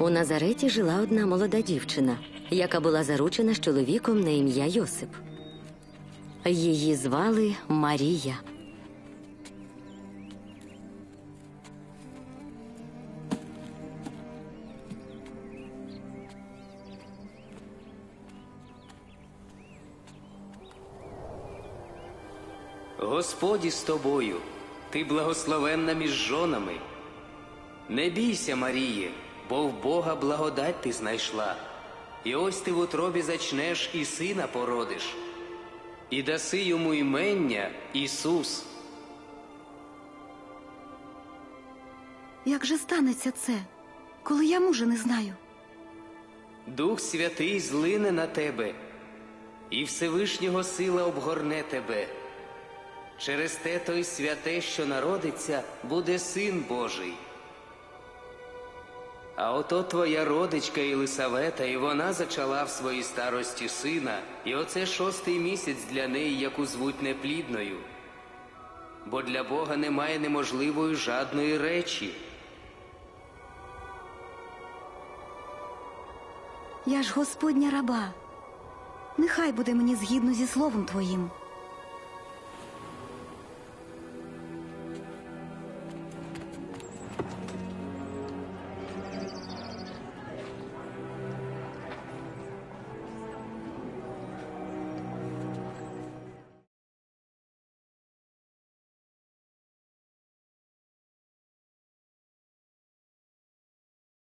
У Назареті жила одна молода дівчина, яка була заручена з чоловіком на ім'я Йосип. Її звали Марія. Господь із тобою, ти благословенна між жонами. Не бійся, Маріє, бо в Бога благодать ти знайшла. І ось ти в утробі зачнеш і сина породиш, і даси йому імення Ісус. Як же станеться це, коли я мужа не знаю? Дух Святий злине на тебе, і Всевишнього сила обгорне тебе. Через те той святе, що народиться, буде син Божий. А ото твоя родичка Єлисавета, і вона зачала в своїй старості сина, і оце шостий місяць для неї, яку звуть неплідною. Бо для Бога немає неможливої жадної речі. Я ж Господня раба. Нехай буде мені згідно зі словом твоїм.